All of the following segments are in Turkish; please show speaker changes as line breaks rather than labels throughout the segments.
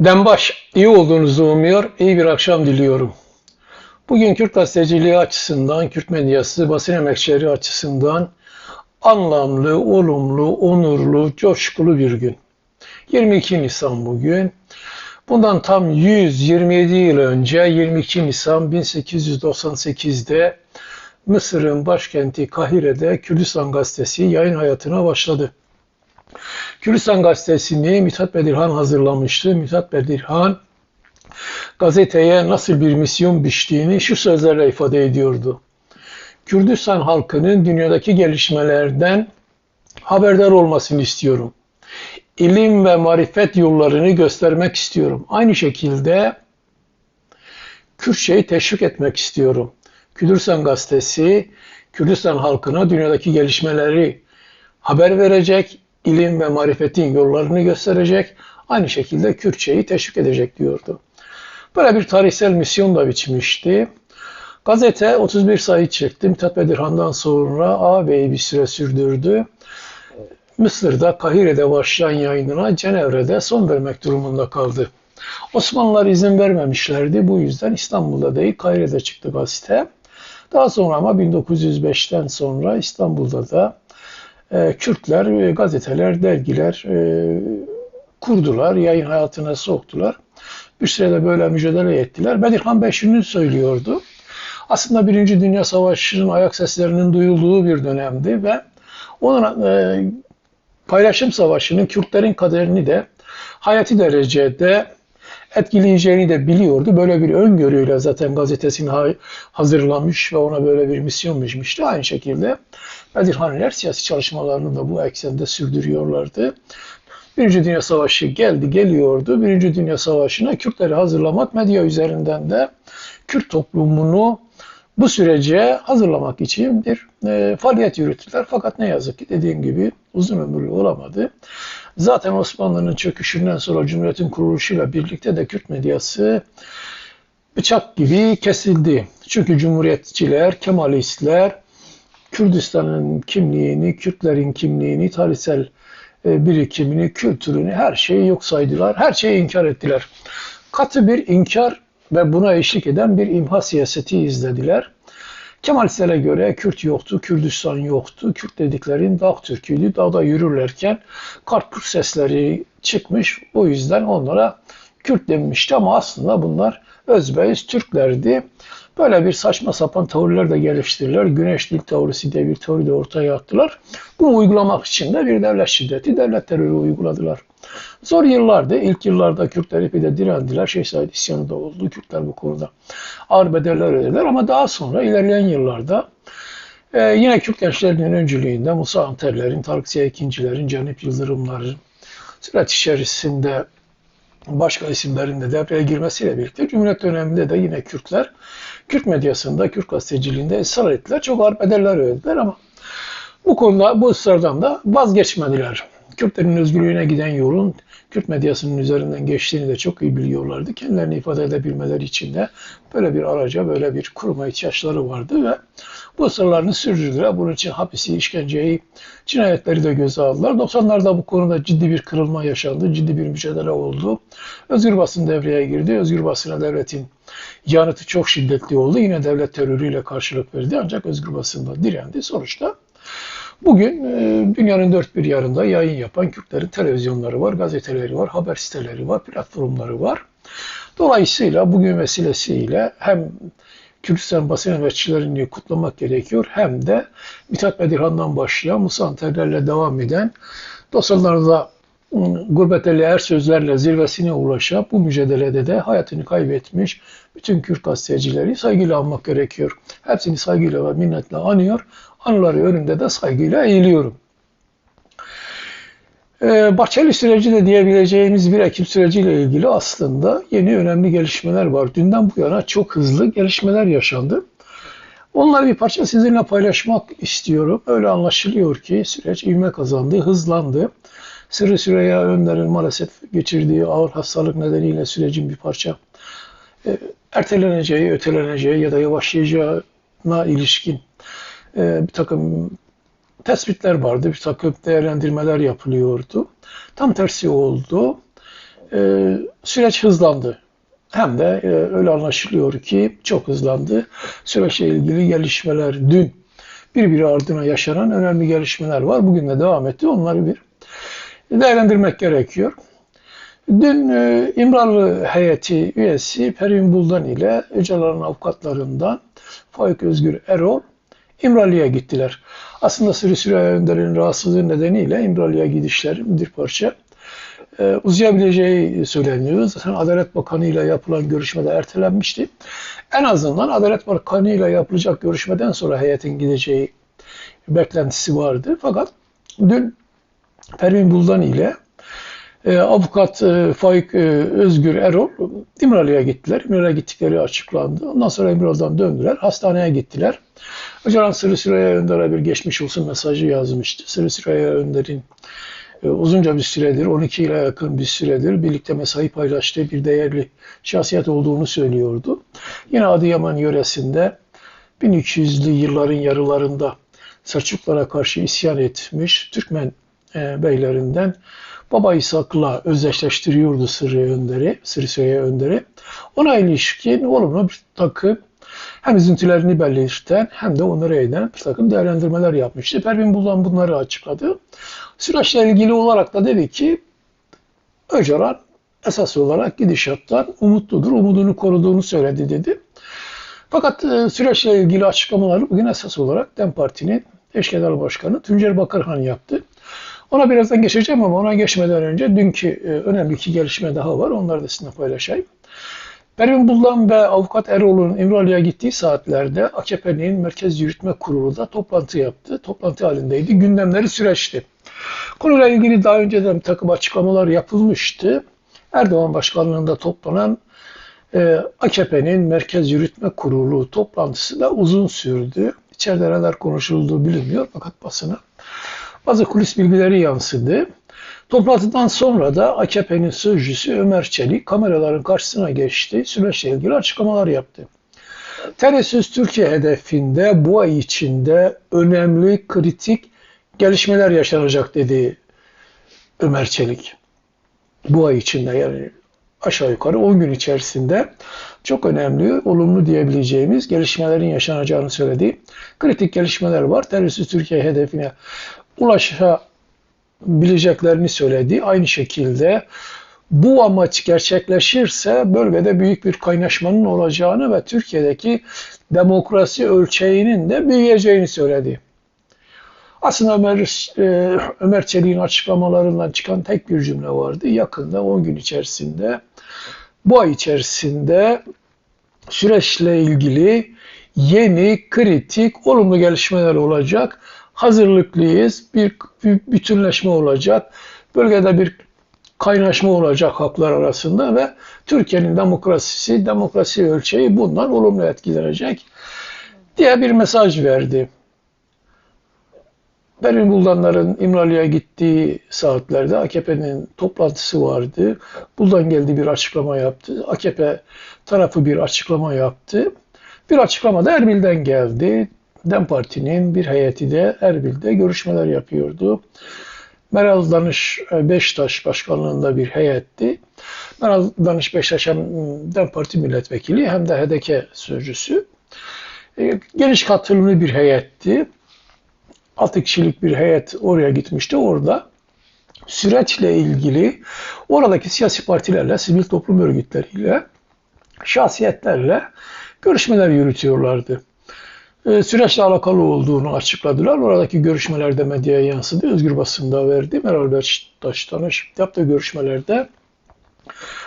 Dembaş, iyi olduğunuzu umuyor, iyi bir akşam diliyorum. Bugün Kürt gazeteciliği açısından, Kürt medyası, basın emekçileri açısından anlamlı, olumlu, onurlu, coşkulu bir gün. 22 Nisan bugün. Bundan tam 127 yıl önce 22 Nisan 1898'de Mısır'ın başkenti Kahire'de Kürdistan Gazetesi yayın hayatına başladı. Kürdistan Gazetesi'ni Mithat Bedirhan hazırlamıştı. Mithat Bedirhan gazeteye nasıl bir misyon biçtiğini şu sözlerle ifade ediyordu. Kürdistan halkının dünyadaki gelişmelerden haberdar olmasını istiyorum. İlim ve marifet yollarını göstermek istiyorum. Aynı şekilde Kürtçeyi teşvik etmek istiyorum. Kürdistan Gazetesi Kürdistan halkına dünyadaki gelişmeleri haber verecek, ilim ve marifetin yollarını gösterecek, aynı şekilde Kürtçeyi teşvik edecek diyordu. Böyle bir tarihsel misyon da biçmişti. Gazete 31 sayı çekti. Mithat Bedirhan'dan sonra ağabeyi bir süre sürdürdü. Mısır'da, Kahire'de başlayan yayınına Cenevre'de son vermek durumunda kaldı. Osmanlılar izin vermemişlerdi. Bu yüzden İstanbul'da değil Kahire'de çıktı gazete. Daha sonra ama 1905'ten sonra İstanbul'da da Kürtler e, gazeteler, dergiler e, kurdular, yayın hayatına soktular. Bir sürede böyle mücadele ettiler. Bedirhan şunu söylüyordu. Aslında Birinci Dünya Savaşı'nın ayak seslerinin duyulduğu bir dönemdi ve onun e, paylaşım savaşının Kürtlerin kaderini de hayati derecede etkileyeceğini de biliyordu. Böyle bir öngörüyle zaten gazetesini hazırlamış ve ona böyle bir misyon biçmişti. Aynı şekilde Bedirhaniler siyasi çalışmalarını da bu eksende sürdürüyorlardı. Birinci Dünya Savaşı geldi, geliyordu. Birinci Dünya Savaşı'na Kürtleri hazırlamak medya üzerinden de Kürt toplumunu bu sürece hazırlamak için bir e, faaliyet yürüttüler. Fakat ne yazık ki dediğim gibi uzun ömürlü olamadı. Zaten Osmanlı'nın çöküşünden sonra Cumhuriyet'in kuruluşuyla birlikte de Kürt medyası bıçak gibi kesildi. Çünkü Cumhuriyetçiler, Kemalistler Kürdistan'ın kimliğini, Kürtlerin kimliğini, tarihsel e, birikimini, kültürünü, her şeyi yok saydılar. Her şeyi inkar ettiler. Katı bir inkar ve buna eşlik eden bir imha siyaseti izlediler. Kemalistlere göre Kürt yoktu, Kürdistan yoktu. Kürt dediklerin dağ Türküydü. Dağda yürürlerken karpuz sesleri çıkmış. O yüzden onlara Kürt denmişti ama aslında bunlar özbeyiz Türklerdi. Böyle bir saçma sapan teoriler de geliştirdiler. Güneş dil teorisi diye bir teori de ortaya attılar. Bunu uygulamak için de bir devlet şiddeti, devlet terörü uyguladılar. Zor yıllardı. İlk yıllarda Kürtler epey de direndiler. Şeyh isyanı da oldu. Kürtler bu konuda ağır bedeller ödediler. Ama daha sonra ilerleyen yıllarda e, yine Kürt gençlerinin öncülüğünde Musa Anterlerin, Tarık Ziya İkincilerin, Cenip Yıldırımların süreç içerisinde başka isimlerin de devreye girmesiyle birlikte Cumhuriyet döneminde de yine Kürtler Kürt medyasında, Kürt gazeteciliğinde ısrar ettiler. Çok ağır bedeller ödediler ama bu konuda bu ısrardan da vazgeçmediler. Kürtlerin özgürlüğüne giden yolun Kürt medyasının üzerinden geçtiğini de çok iyi biliyorlardı. Kendilerini ifade edebilmeleri için de böyle bir araca, böyle bir kuruma ihtiyaçları vardı ve bu ısrarlarını sürdürdüler. Bunun için hapisi, işkenceyi, cinayetleri de göze aldılar. 90'larda bu konuda ciddi bir kırılma yaşandı, ciddi bir mücadele oldu. Özgür basın devreye girdi. Özgür basına devletin yanıtı çok şiddetli oldu. Yine devlet terörüyle karşılık verdi ancak özgür basında direndi. Sonuçta Bugün e, dünyanın dört bir yarında yayın yapan Kürtlerin televizyonları var, gazeteleri var, haber siteleri var, platformları var. Dolayısıyla bugün vesilesiyle hem Kürdistan basın emekçilerini kutlamak gerekiyor hem de Mithat Bedirhan'dan başlayan Musa Anterlerle devam eden dosyalarda gurbet her sözlerle zirvesine ulaşıp bu mücadelede de hayatını kaybetmiş bütün Kürt gazetecileri saygıyla almak gerekiyor. Hepsini saygıyla ve minnetle anıyor. Anıları önünde de saygıyla eğiliyorum. Ee, Bahçeli süreci de diyebileceğimiz bir Ekim süreciyle ilgili aslında yeni önemli gelişmeler var. Dünden bu yana çok hızlı gelişmeler yaşandı. Onları bir parça sizinle paylaşmak istiyorum. Öyle anlaşılıyor ki süreç ivme kazandı, hızlandı. Sırrı Süreyya Önder'in maalesef geçirdiği ağır hastalık nedeniyle sürecin bir parça e, erteleneceği, öteleneceği ya da yavaşlayacağına ilişkin e, bir takım tespitler vardı, bir takım değerlendirmeler yapılıyordu. Tam tersi oldu. E, süreç hızlandı. Hem de e, öyle anlaşılıyor ki çok hızlandı. Süreçle ilgili gelişmeler dün birbiri ardına yaşanan önemli gelişmeler var. Bugün de devam etti. Onları bir değerlendirmek gerekiyor. Dün e, İmralı heyeti üyesi Pervin Buldan ile Öcalan'ın avukatlarından Faik Özgür Erol İmralı'ya gittiler. Aslında Süreyya Önder'in rahatsızlığı nedeniyle İmralı'ya gidişleri bir parça e, uzayabileceği söyleniyor. Zaten Adalet Bakanı ile yapılan görüşmede ertelenmişti. En azından Adalet Bakanı ile yapılacak görüşmeden sonra heyetin gideceği beklentisi vardı. Fakat dün Pervin Buldan ile e, avukat e, Faik e, Özgür Erol İmralı'ya gittiler. İmralı'ya gittikleri açıklandı. Ondan sonra İmralı'dan döndüler. Hastaneye gittiler. Öcalan Sırrı Süreyya Önder'e bir geçmiş olsun mesajı yazmıştı. Sırrı Süreyya Önder'in e, uzunca bir süredir, 12 yıla yakın bir süredir birlikte mesai paylaştığı bir değerli şahsiyet olduğunu söylüyordu. Yine Adıyaman yöresinde 1200'lü yılların yarılarında Selçuklara karşı isyan etmiş Türkmen e, beylerinden Baba İshak'la özdeşleştiriyordu Sırrı Önder'i, Sırrı Önder'i. Ona ilişkin olumlu bir takım hem üzüntülerini belirten hem de onları eğden bir takım değerlendirmeler yapmıştı. Pervin Bulan bunları açıkladı. Süreçle ilgili olarak da dedi ki Öcalan esas olarak gidişattan umutludur, umudunu koruduğunu söyledi dedi. Fakat e, süreçle ilgili açıklamaları bugün esas olarak DEM Parti'nin eş genel başkanı Tuncer Bakırhan yaptı. Ona birazdan geçeceğim ama ona geçmeden önce dünkü e, önemli iki gelişme daha var. Onları da sizinle paylaşayım. Pervin Buldan ve Avukat Erol'un İmralı'ya gittiği saatlerde AKP'nin Merkez Yürütme Kurulu da toplantı yaptı. Toplantı halindeydi. Gündemleri süreçti. Konuyla ilgili daha önceden bir takım açıklamalar yapılmıştı. Erdoğan başkanlığında toplanan e, AKP'nin Merkez Yürütme Kurulu toplantısı da uzun sürdü. İçeride neler konuşulduğu bilinmiyor fakat basına bazı kulis bilgileri yansıdı. Toplantıdan sonra da AKP'nin sözcüsü Ömer Çelik kameraların karşısına geçti. Süreçle ilgili açıklamalar yaptı. TRSüz Türkiye hedefinde bu ay içinde önemli, kritik gelişmeler yaşanacak dedi Ömer Çelik. Bu ay içinde yani aşağı yukarı 10 gün içerisinde çok önemli, olumlu diyebileceğimiz gelişmelerin yaşanacağını söyledi. Kritik gelişmeler var. Terörsüz Türkiye hedefine ulaşabileceklerini söyledi. Aynı şekilde bu amaç gerçekleşirse bölgede büyük bir kaynaşmanın olacağını ve Türkiye'deki demokrasi ölçeğinin de büyüyeceğini söyledi. Aslında Ömer, e, Ömer Çelik'in açıklamalarından çıkan tek bir cümle vardı. Yakında 10 gün içerisinde, bu ay içerisinde süreçle ilgili yeni, kritik, olumlu gelişmeler olacak hazırlıklıyız. Bir, bütünleşme olacak. Bölgede bir kaynaşma olacak haklar arasında ve Türkiye'nin demokrasisi, demokrasi ölçeği bundan olumlu etkilenecek diye bir mesaj verdi. Benim Buldanların İmralı'ya gittiği saatlerde AKP'nin toplantısı vardı. Buldan geldi bir açıklama yaptı. AKP tarafı bir açıklama yaptı. Bir açıklama da Erbil'den geldi. DEM Parti'nin bir heyeti de Erbil'de görüşmeler yapıyordu. Meral Danış e, Beştaş başkanlığında bir heyetti. Meral Danış Beştaş hem DEM Parti milletvekili hem de HDK sözcüsü. E, geniş katılımlı bir heyetti. 6 kişilik bir heyet oraya gitmişti. Orada süreçle ilgili oradaki siyasi partilerle, sivil toplum örgütleriyle, şahsiyetlerle görüşmeler yürütüyorlardı. E, süreçle alakalı olduğunu açıkladılar. Oradaki görüşmelerde medyaya yansıdı. Özgür basında verdi. Meral Beştaş tanış yaptığı görüşmelerde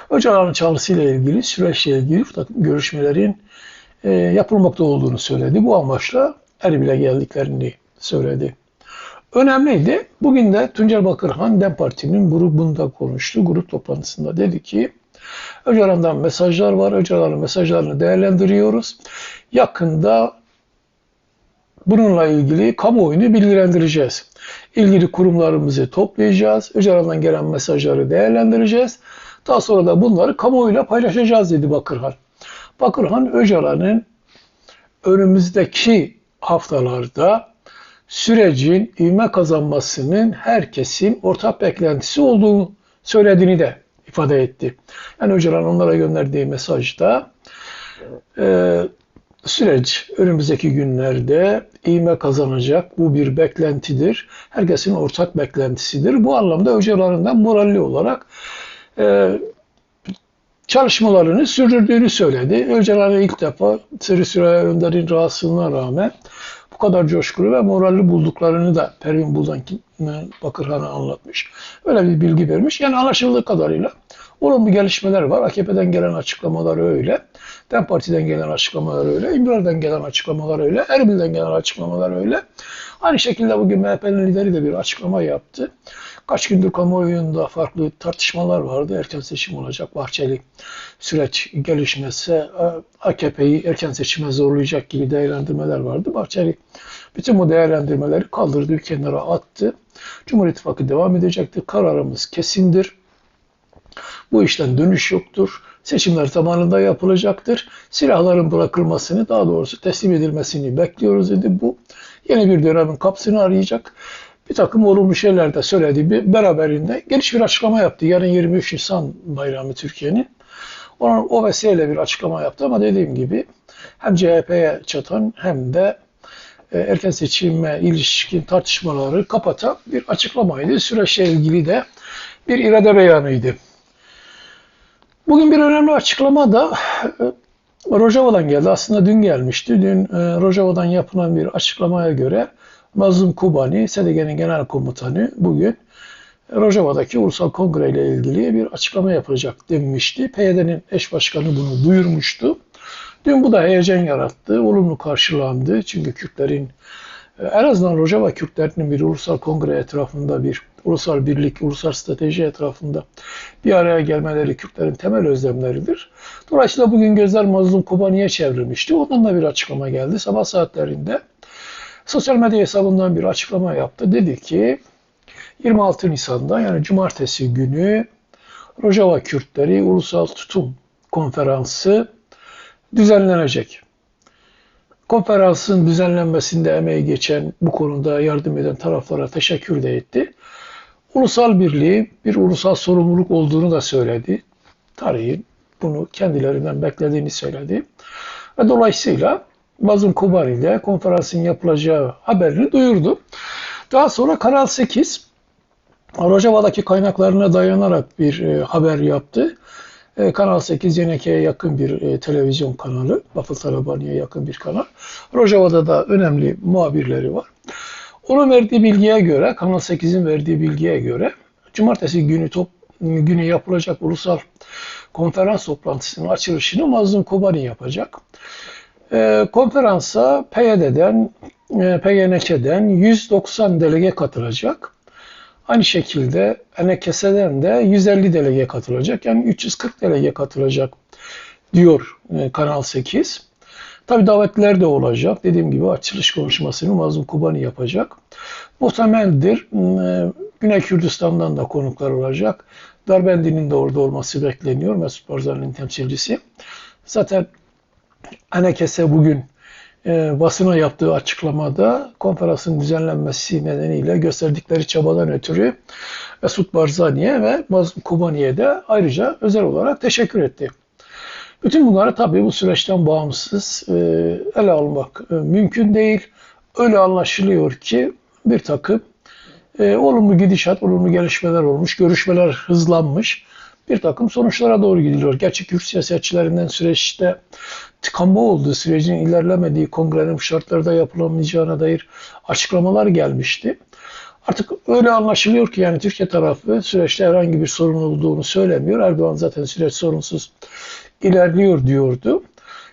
Öcalan'ın çağrısıyla ilgili, süreçle ilgili görüşmelerin e, yapılmakta olduğunu söyledi. Bu amaçla Erbil'e geldiklerini söyledi. Önemliydi. Bugün de Tuncel Bakırhan DEM Parti'nin grubunda konuştu. Grup toplantısında dedi ki Öcalan'dan mesajlar var. Öcalan'ın mesajlarını değerlendiriyoruz. Yakında Bununla ilgili kamuoyunu bilgilendireceğiz. İlgili kurumlarımızı toplayacağız. Öcalan'dan gelen mesajları değerlendireceğiz. Daha sonra da bunları kamuoyuyla paylaşacağız dedi Bakırhan. Bakırhan Öcalan'ın önümüzdeki haftalarda sürecin ivme kazanmasının herkesin ortak beklentisi olduğunu söylediğini de ifade etti. Yani Öcalan onlara gönderdiği mesajda e, süreç önümüzdeki günlerde ivme kazanacak. Bu bir beklentidir. Herkesin ortak beklentisidir. Bu anlamda Öcalan'ın da moralli olarak e, çalışmalarını sürdürdüğünü söyledi. Öcalan'ı ilk defa Seri Süreyya Önder'in rahatsızlığına rağmen bu kadar coşkulu ve moralli bulduklarını da Pervin Buldan Bakırhan'a anlatmış. Öyle bir bilgi vermiş. Yani anlaşıldığı kadarıyla olumlu gelişmeler var. AKP'den gelen açıklamalar öyle. DEM Parti'den gelen açıklamalar öyle. İmralı'dan gelen açıklamalar öyle. Erbil'den gelen açıklamalar öyle. Aynı şekilde bugün MHP'nin lideri de bir açıklama yaptı. Kaç gündür kamuoyunda farklı tartışmalar vardı. Erken seçim olacak. Bahçeli süreç gelişmezse AKP'yi erken seçime zorlayacak gibi değerlendirmeler vardı. Bahçeli bütün bu değerlendirmeleri kaldırdı, bir kenara attı. Cumhur İttifakı devam edecektir. Kararımız kesindir. Bu işten dönüş yoktur. Seçimler zamanında yapılacaktır. Silahların bırakılmasını, daha doğrusu teslim edilmesini bekliyoruz dedi. Bu yeni bir dönemin kapısını arayacak. Bir takım olumlu şeyler de söyledi. Beraberinde geniş bir açıklama yaptı. Yarın 23 Nisan bayramı Türkiye'nin. Onun o vesileyle bir açıklama yaptı ama dediğim gibi hem CHP'ye çatan hem de e, erken seçime ilişkin tartışmaları kapatan bir açıklamaydı. Süreçle ilgili de bir irade beyanıydı. Bugün bir önemli açıklama da e, Rojava'dan geldi. Aslında dün gelmişti. Dün e, Rojava'dan yapılan bir açıklamaya göre Mazlum Kubani, SDG'nin genel komutanı bugün Rojava'daki Ulusal Kongre ile ilgili bir açıklama yapacak demişti. PYD'nin eş başkanı bunu duyurmuştu. Dün bu da heyecan yarattı, olumlu karşılandı. Çünkü Kürtlerin, e, en azından Rojava Kürtlerinin bir ulusal kongre etrafında bir ulusal birlik, ulusal strateji etrafında bir araya gelmeleri Kürtlerin temel özlemleridir. Dolayısıyla bugün gözler Mazlum Kobani'ye çevrilmişti. Ondan da bir açıklama geldi. Sabah saatlerinde sosyal medya hesabından bir açıklama yaptı. Dedi ki 26 Nisan'da yani cumartesi günü Rojava Kürtleri Ulusal Tutum Konferansı düzenlenecek. Konferansın düzenlenmesinde emeği geçen, bu konuda yardım eden taraflara teşekkür de etti. Ulusal birliği bir ulusal sorumluluk olduğunu da söyledi. Tarihin bunu kendilerinden beklediğini söyledi. Ve dolayısıyla Mazlum Kubari ile konferansın yapılacağı haberini duyurdu. Daha sonra Kanal 8 Rojava'daki kaynaklarına dayanarak bir e, haber yaptı. E, kanal 8 Yeneke'ye yakın bir e, televizyon kanalı. Bafıl Talabani'ye yakın bir kanal. Rojava'da da önemli muhabirleri var. Onun verdiği bilgiye göre, Kanal 8'in verdiği bilgiye göre cumartesi günü top, günü yapılacak ulusal konferans toplantısının açılışını Mazlum Kobani yapacak. E, konferansa PYD'den, e, PYNK'den 190 delege katılacak. Aynı şekilde Enekese'den de 150 delege katılacak. Yani 340 delege katılacak diyor e, Kanal 8. Tabi davetliler de olacak. Dediğim gibi açılış konuşmasını Mazlum Kubani yapacak. Muhtemeldir e, Güney Kürdistan'dan da konuklar olacak. Darbendi'nin de orada olması bekleniyor. Mesut Barzani'nin temsilcisi. Zaten Enekese bugün e, basına yaptığı açıklamada konferansın düzenlenmesi nedeniyle gösterdikleri çabadan ötürü Mesut Barzani'ye ve Mazlum Kubani'ye de ayrıca özel olarak teşekkür etti. Bütün bunları tabii bu süreçten bağımsız e, ele almak e, mümkün değil. Öyle anlaşılıyor ki bir takım e, olumlu gidişat, olumlu gelişmeler olmuş, görüşmeler hızlanmış bir takım sonuçlara doğru gidiliyor. Gerçi Kürt siyasetçilerinden süreçte tıkanma olduğu, sürecin ilerlemediği, kongrenin şartlarda yapılamayacağına dair açıklamalar gelmişti. Artık öyle anlaşılıyor ki yani Türkiye tarafı süreçte herhangi bir sorun olduğunu söylemiyor. Erdoğan zaten süreç sorunsuz ilerliyor diyordu.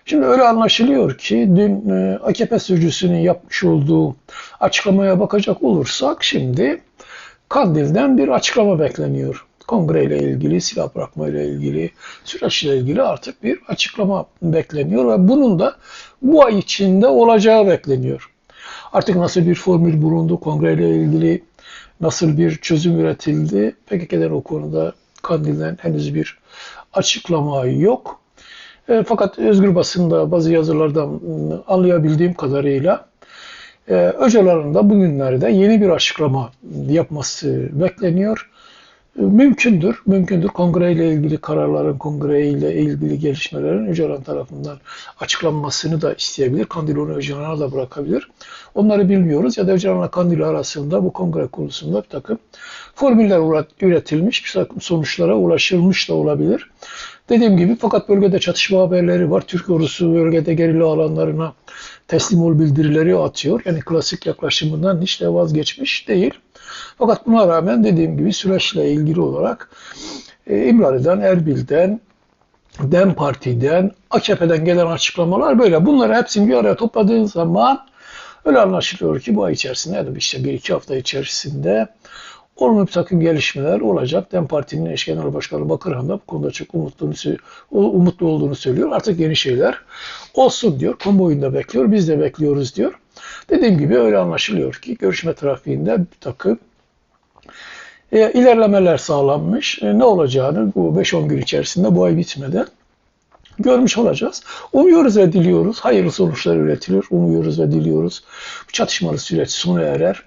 Şimdi öyle anlaşılıyor ki dün e, AKP sürücüsünün yapmış olduğu açıklamaya bakacak olursak şimdi Kandil'den bir açıklama bekleniyor kongreyle ilgili, silah bırakma ile ilgili, süreçle ilgili artık bir açıklama bekleniyor ve bunun da bu ay içinde olacağı bekleniyor. Artık nasıl bir formül bulundu kongreyle ilgili, nasıl bir çözüm üretildi, PKK'den o konuda Kandil'den henüz bir açıklama yok. E, fakat özgür basında bazı yazılardan anlayabildiğim kadarıyla e, Öcalan'ın da bugünlerde yeni bir açıklama yapması bekleniyor. Mümkündür, mümkündür. Kongre ile ilgili kararların, kongre ile ilgili gelişmelerin Öcalan tarafından açıklanmasını da isteyebilir. Kandil onu Öcalan'a da bırakabilir. Onları bilmiyoruz ya da Öcalan'la Kandil arasında bu kongre konusunda bir takım formüller üretilmiş, bir takım sonuçlara ulaşılmış da olabilir. Dediğim gibi fakat bölgede çatışma haberleri var. Türk ordusu bölgede gerilla alanlarına teslim ol bildirileri atıyor. Yani klasik yaklaşımından hiç de vazgeçmiş değil. Fakat buna rağmen dediğim gibi süreçle ilgili olarak e, İmralı'dan, Erbil'den, DEM Parti'den, AKP'den gelen açıklamalar böyle. Bunları hepsini bir araya topladığın zaman öyle anlaşılıyor ki bu ay içerisinde ya da işte bir iki hafta içerisinde olumlu bir takım gelişmeler olacak. DEM Parti'nin eş genel başkanı Bakırhan da bu konuda çok umutlu, umutlu olduğunu söylüyor. Artık yeni şeyler olsun diyor. Kamuoyunda bekliyor. Biz de bekliyoruz diyor. Dediğim gibi öyle anlaşılıyor ki görüşme trafiğinde bir takım e, ilerlemeler sağlanmış. E, ne olacağını bu 5-10 gün içerisinde bu ay bitmeden görmüş olacağız. Umuyoruz ve diliyoruz. Hayırlı sonuçlar üretilir. Umuyoruz ve diliyoruz. Bu çatışmalı süreç sona erer.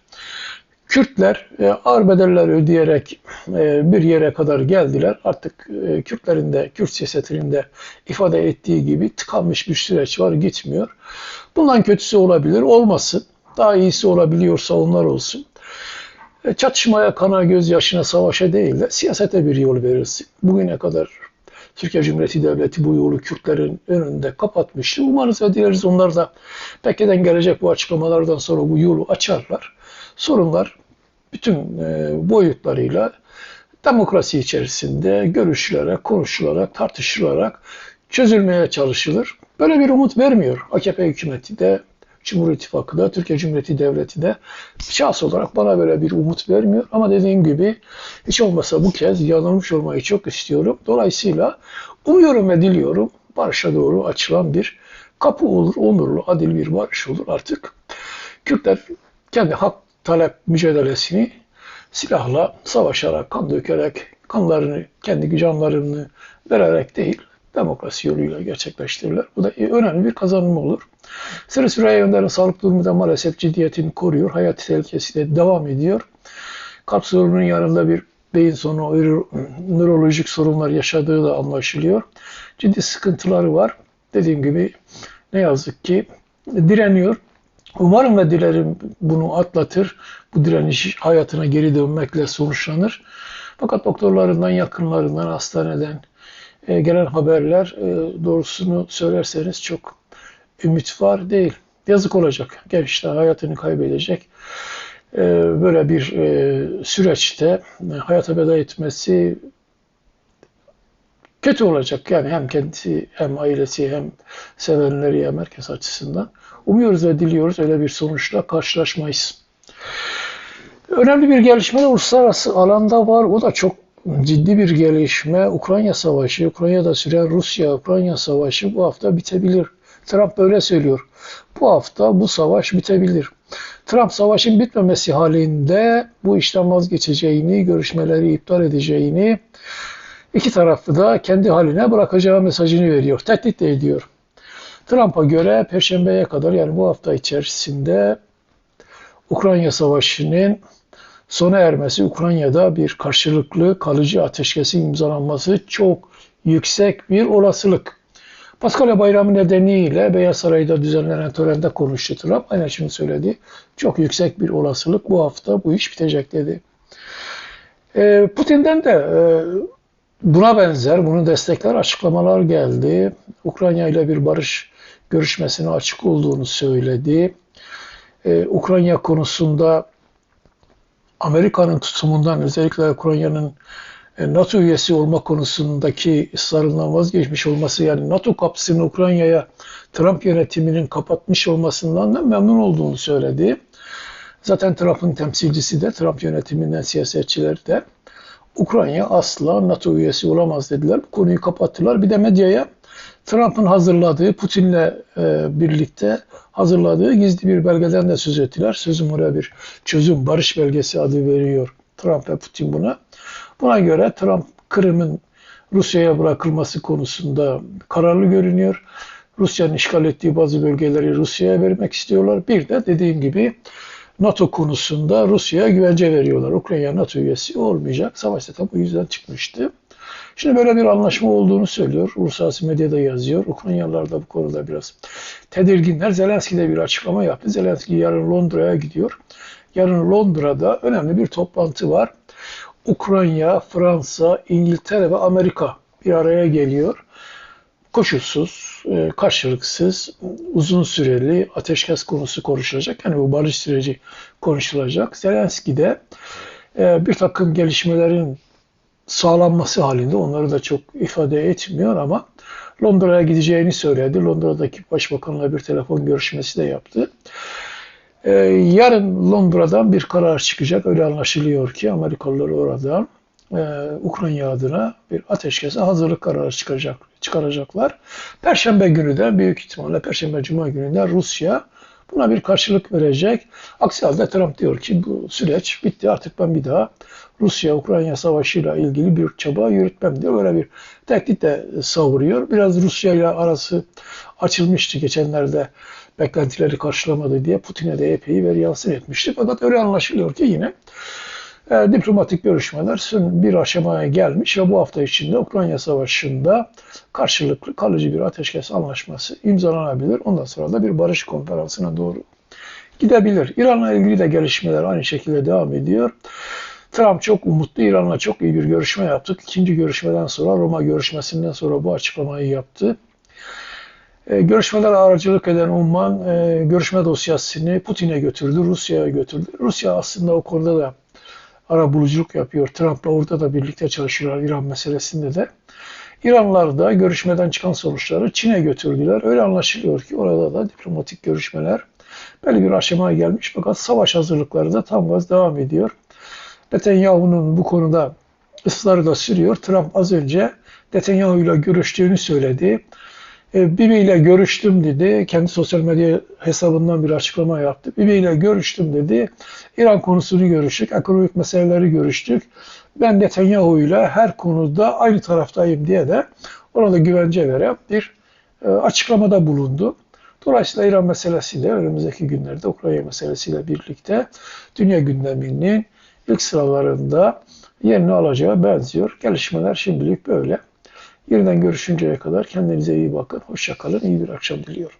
Kürtler e, ağır bedeller ödeyerek e, bir yere kadar geldiler. Artık e, Kürtlerin de, Kürt siyasetinin de ifade ettiği gibi tıkanmış bir süreç var, gitmiyor. Bundan kötüsü olabilir, olmasın. Daha iyisi olabiliyorsa onlar olsun. Çatışmaya, kana, gözyaşına, savaşa değil de siyasete bir yol verilsin. Bugüne kadar Türkiye Cumhuriyeti Devleti bu yolu Kürtlerin önünde kapatmıştı. Umarız ve dileriz onlar da Pekke'den gelecek bu açıklamalardan sonra bu yolu açarlar. Sorunlar bütün e, boyutlarıyla demokrasi içerisinde görüşülerek, konuşularak, tartışılarak çözülmeye çalışılır. Böyle bir umut vermiyor AKP hükümeti de, Cumhur İttifakı da, Türkiye Cumhuriyeti Devleti de şahs olarak bana böyle bir umut vermiyor. Ama dediğim gibi hiç olmasa bu kez yanılmış olmayı çok istiyorum. Dolayısıyla umuyorum ve diliyorum barışa doğru açılan bir kapı olur, onurlu, adil bir barış olur artık. Kürtler kendi hak talep mücadelesini silahla savaşarak, kan dökerek, kanlarını, kendi canlarını vererek değil, demokrasi yoluyla gerçekleştirirler. Bu da önemli bir kazanım olur. Sıra Süreyya Önder'in sağlık durumu da maalesef ciddiyetini koruyor. Hayat tehlikesi de devam ediyor. Kalp sorununun yanında bir beyin sonu, nörolojik sorunlar yaşadığı da anlaşılıyor. Ciddi sıkıntıları var. Dediğim gibi ne yazık ki direniyor. Umarım ve dilerim bunu atlatır. Bu direniş hayatına geri dönmekle sonuçlanır. Fakat doktorlarından, yakınlarından, hastaneden e, gelen haberler e, doğrusunu söylerseniz çok ümit var değil. Yazık olacak. Gençler hayatını kaybedecek. E, böyle bir süreçte hayata veda etmesi kötü olacak. Yani hem kendisi hem ailesi hem sevenleri hem herkes açısından. Umuyoruz ve diliyoruz öyle bir sonuçla karşılaşmayız. Önemli bir gelişme de uluslararası alanda var. O da çok ciddi bir gelişme. Ukrayna Savaşı, Ukrayna'da süren Rusya-Ukrayna Savaşı bu hafta bitebilir. Trump böyle söylüyor. Bu hafta bu savaş bitebilir. Trump savaşın bitmemesi halinde bu işten vazgeçeceğini, görüşmeleri iptal edeceğini, iki tarafı da kendi haline bırakacağı mesajını veriyor. Tehdit de ediyor. Trump'a göre Perşembe'ye kadar yani bu hafta içerisinde Ukrayna Savaşı'nın sona ermesi, Ukrayna'da bir karşılıklı kalıcı ateşkesin imzalanması çok yüksek bir olasılık. Paskalya Bayramı nedeniyle Beyaz Saray'da düzenlenen törende konuştu Trump. Aynen şunu söyledi. Çok yüksek bir olasılık bu hafta bu iş bitecek dedi. E, Putin'den de e, buna benzer, bunu destekler açıklamalar geldi. Ukrayna ile bir barış görüşmesine açık olduğunu söyledi. Ee, Ukrayna konusunda Amerika'nın tutumundan özellikle Ukrayna'nın e, NATO üyesi olma konusundaki ısrarından vazgeçmiş olması yani NATO kapısını Ukrayna'ya Trump yönetiminin kapatmış olmasından da memnun olduğunu söyledi. Zaten Trump'ın temsilcisi de Trump yönetiminden siyasetçiler de Ukrayna asla NATO üyesi olamaz dediler. Bu konuyu kapattılar. Bir de medyaya Trump'ın hazırladığı, Putin'le e, birlikte hazırladığı gizli bir belgeden de söz ettiler. Sözüm oraya bir çözüm, barış belgesi adı veriyor Trump ve Putin buna. Buna göre Trump Kırım'ın Rusya'ya bırakılması konusunda kararlı görünüyor. Rusya'nın işgal ettiği bazı bölgeleri Rusya'ya vermek istiyorlar. Bir de dediğim gibi NATO konusunda Rusya'ya güvence veriyorlar. Ukrayna NATO üyesi olmayacak. Savaş zaten bu yüzden çıkmıştı. Şimdi böyle bir anlaşma olduğunu söylüyor. Uluslararası medyada yazıyor. Ukraynalılar da bu konuda biraz tedirginler. Zelenski de bir açıklama yaptı. Zelenski yarın Londra'ya gidiyor. Yarın Londra'da önemli bir toplantı var. Ukrayna, Fransa, İngiltere ve Amerika bir araya geliyor. Koşulsuz, e, karşılıksız, uzun süreli ateşkes konusu konuşulacak. Yani bu barış süreci konuşulacak. Zelenski de e, bir takım gelişmelerin sağlanması halinde onları da çok ifade etmiyor ama Londra'ya gideceğini söyledi. Londra'daki başbakanla bir telefon görüşmesi de yaptı. Ee, yarın Londra'dan bir karar çıkacak. Öyle anlaşılıyor ki Amerikalılar oradan e, Ukrayna adına bir ateşkese hazırlık kararı çıkaracak, çıkaracaklar. Perşembe günü de büyük ihtimalle Perşembe Cuma günü de Rusya buna bir karşılık verecek. Aksi halde Trump diyor ki bu süreç bitti artık ben bir daha Rusya-Ukrayna savaşıyla ilgili bir çaba yürütmem diyor. Böyle bir tehdit de savuruyor. Biraz Rusya ile arası açılmıştı geçenlerde beklentileri karşılamadı diye Putin'e de epey veri yansın etmişti. Fakat öyle anlaşılıyor ki yine e, diplomatik görüşmeler bir aşamaya gelmiş ve bu hafta içinde Ukrayna Savaşı'nda karşılıklı kalıcı bir ateşkes anlaşması imzalanabilir. Ondan sonra da bir barış konferansına doğru gidebilir. İran'la ilgili de gelişmeler aynı şekilde devam ediyor. Trump çok umutlu İran'la çok iyi bir görüşme yaptık. İkinci görüşmeden sonra Roma görüşmesinden sonra bu açıklamayı yaptı. E, görüşmeler aracılık eden Umman e, görüşme dosyasını Putin'e götürdü, Rusya'ya götürdü. Rusya aslında o konuda da ara buluculuk yapıyor. Trump'la orada da birlikte çalışıyorlar İran meselesinde de. İranlılar da görüşmeden çıkan sonuçları Çin'e götürdüler. Öyle anlaşılıyor ki orada da diplomatik görüşmeler belli bir aşamaya gelmiş fakat savaş hazırlıkları da tam gaz devam ediyor. Netanyahu'nun bu konuda ısrarı da sürüyor. Trump az önce Netanyahu ile görüştüğünü söyledi. E, Bibi ile görüştüm dedi. Kendi sosyal medya hesabından bir açıklama yaptı. Bibi ile görüştüm dedi. İran konusunu görüştük. Ekonomik meseleleri görüştük. Ben Netanyahu ile her konuda aynı taraftayım diye de ona da güvence veren bir e, açıklamada bulundu. Dolayısıyla İran meselesiyle önümüzdeki günlerde Ukrayna meselesiyle birlikte dünya gündeminin ilk sıralarında yerini alacağı benziyor. Gelişmeler şimdilik böyle. Yeniden görüşünceye kadar kendinize iyi bakın. Hoşçakalın. İyi bir akşam diliyorum.